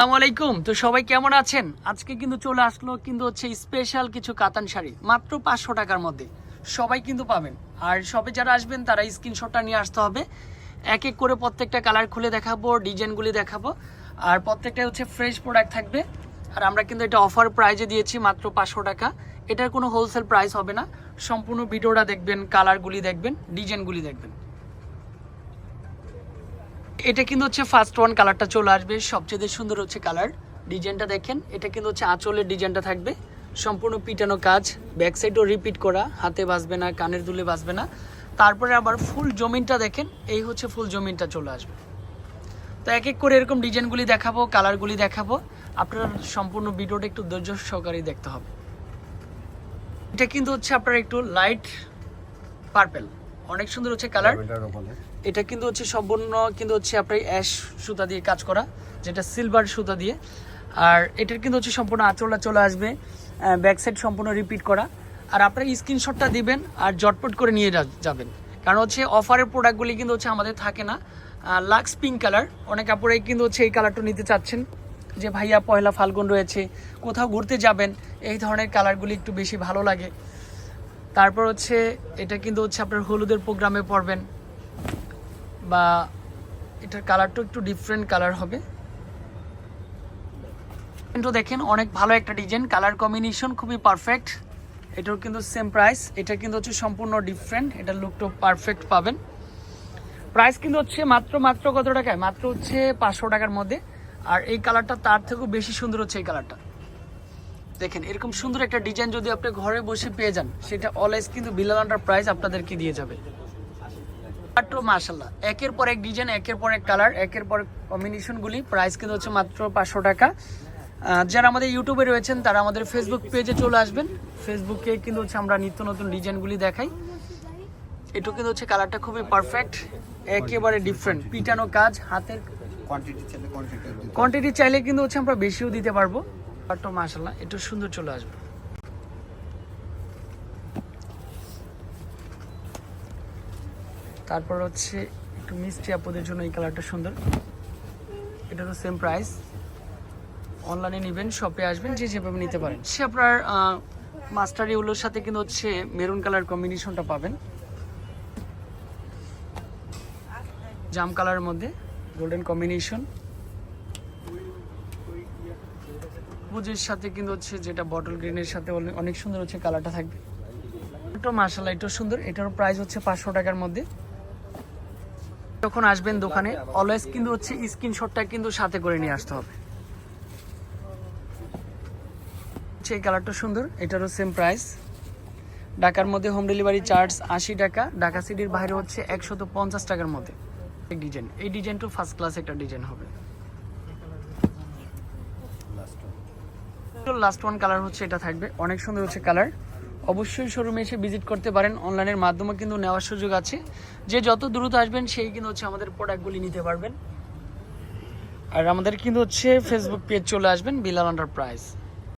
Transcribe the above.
আসসালামু আলাইকুম। তো সবাই কেমন আছেন? আজকে কিন্তু চলে আসলো কিন্তু হচ্ছে স্পেশাল কিছু কাতান শাড়ি, মাত্র পাঁচশো টাকার মধ্যে। সবাই কিন্তু পাবেন। আর সবে যারা আসবেন, তারা স্ক্রিনশটটা নিয়ে আসতে হবে। এক এক করে প্রত্যেকটা কালার খুলে দেখাবো ডিজাইনগুলি দেখাবো। আর প্রত্যেকটা হচ্ছে ফ্রেশ প্রোডাক্ট থাকবে। আর আমরা কিন্তু এটা অফার প্রাইজে দিয়েছি মাত্র পাঁচশো টাকা। এটার কোনো হোলসেল প্রাইস হবে না। সম্পূর্ণ ভিডিওটা দেখবেন কালারগুলি দেখবেন ডিজাইনগুলি দেখবেন। এটা কিন্তু হচ্ছে ফার্স্ট ওয়ান কালারটা চলে আসবে। সবচেয়ে সুন্দর হচ্ছে কালার ডিজাইনটা দেখেন, এটা কিন্তু হচ্ছে আঁচলের ডিজাইনটা থাকবে। সম্পূর্ণ পিটানো কাজ ব্যাক সাইডও রিপিট করা, হাতে বাজবে না, কানের দুলে বাজবে না। তারপরে আবার ফুল জমিনটা দেখেন, এই হচ্ছে ফুল জমিনটা চলে আসবে। তো এক এক করে এরকম ডিজাইনগুলি দেখাবো কালারগুলি দেখাবো। আপনার সম্পূর্ণ ভিডিওটা একটু ধৈর্য সহকারে দেখতে হবে। এটা কিন্তু হচ্ছে আপনার একটু লাইট পার্পেল অনেক সুন্দর হচ্ছে কালার। এটা কিন্তু হচ্ছে সম্পূর্ণ কিন্তু হচ্ছে আপনার অ্যাশ সুতা দিয়ে কাজ করা যেটা সিলভার সুতা দিয়ে। আর এটার কিন্তু হচ্ছে সম্পূর্ণ আঁচলটা চলে আসবে ব্যাক সাইড সম্পূর্ণ রিপিট করা। আর আপনার স্ক্রিনশটটা দিবেন আর জটপট করে নিয়ে যাবেন। কারণ হচ্ছে অফারের প্রোডাক্টগুলি কিন্তু হচ্ছে আমাদের থাকে না। লাক্স পিঙ্ক কালার অনেক কাপড়ে কিন্তু হচ্ছে এই কালারটা নিতে চাচ্ছেন। যে ভাইয়া পয়লা ফাল্গুন রয়েছে কোথাও ঘুরতে যাবেন এই ধরনের কালারগুলি একটু বেশি ভালো লাগে। তারপর হচ্ছে, এটা কিন্তু হচ্ছে আপনার হলুদের প্রোগ্রামে পড়বেন। বা এটার কালারটা একটু ডিফারেন্ট কালার হবে। কিন্তু দেখেন, অনেক ভালো একটা ডিজাইন কালার কম্বিনেশন খুবই পারফেক্ট এটার কিন্তু সেম প্রাইস এটা কিন্তু হচ্ছে সম্পূর্ণ ডিফারেন্ট এটার লুকটা পারফেক্ট পাবেন। প্রাইস কিন্তু হচ্ছে মাত্র মাত্র কত টাকায়? মাত্র হচ্ছে পাঁচশো টাকার মধ্যে। আর এই কালারটা তার থেকেও বেশি সুন্দর হচ্ছে এই কালারটা দেখেন এরকম সুন্দর একটা ডিজাইন যদি আপনি ঘরে বসে পেয়ে যান সেটা অলওয়েজ কিন্তু বিল আন্ডার প্রাইস আপনাদেরকে দিয়ে যাবে। মাত্র মাশাল্লাহ একের পর এক ডিজাইন একের পর এক কালার একের পর কম্বিনেশনগুলি প্রাইস কিন্তু হচ্ছে মাত্র পাঁচশো টাকা। যারা আমাদের ইউটিউবে রয়েছেন তারা আমাদের ফেসবুক পেজে চলে আসবেন। ফেসবুকে কিন্তু হচ্ছে আমরা নিত্য নতুন ডিজাইনগুলি দেখাই। এটা কিন্তু হচ্ছে কালারটা খুবই পারফেক্ট একেবারে ডিফারেন্ট পিটানো কাজ হাতের কোয়ান্টিটি চাইলে কোয়ান্টিটি কোয়ান্টিটি চাইলে কিন্তু হচ্ছে আমরা বেশিও দিতে পারব। বাট মাশাল্লাহ একটু সুন্দর চলে আসবে। তারপর হচ্ছে একটু মিষ্টি আপুদের জন্য এই কালারটা সুন্দর। এটা তো সেম প্রাইস অনলাইনে নেবেন শপে আসবেন, যে যেভাবে নিতে পারেন। সে আপনার মাস্টার ইউলোর সাথে কিন্তু হচ্ছে মেরুন কালার কম্বিনেশনটা পাবেন। জাম কালারের মধ্যে গোল্ডেন কম্বিনেশন সবুজের সাথে কিন্তু হচ্ছে যেটা বটল গ্রিনের সাথে অনেক- সুন্দর হচ্ছে কালারটা থাকবে। একটু মার্শাল্লাহ এটাও সুন্দর। এটারও প্রাইস হচ্ছে পাঁচশো টাকার মধ্যে। যখন আসবেন দোকানে অলওয়েজ কিন্তু হচ্ছে স্ক্রিনশটটা কিন্তু সাথে করে নিয়ে আসতে হবে। এই কালারটা সুন্দর, এটারও সেম প্রাইস ঢাকার মধ্যে হোম ডেলিভারি চার্জ আশি টাকা, ঢাকা সিটির বাইরে হচ্ছে একশত পঞ্চাশ টাকার মধ্যে। ডিজাইন এই ডিজাইনটা ফার্স্ট ক্লাস একটা ডিজাইন হবে। লাস্ট ওয়ান কালার হচ্ছে এটা থাকবে। অনেক সুন্দর হচ্ছে কালার অবশ্যই শোরুমে এসে ভিজিট করতে পারেন। অনলাইনের মাধ্যমে কিন্তু নেওয়ার সুযোগ আছে। যে যত দ্রুত আসবেন, সেই কিন্তু হচ্ছে আমাদের প্রোডাক্টগুলি নিতে পারবেন। আর আমাদের কিন্তু হচ্ছে ফেসবুক পেজ চলে আসবেন বিলাল আন্ডার প্রাইস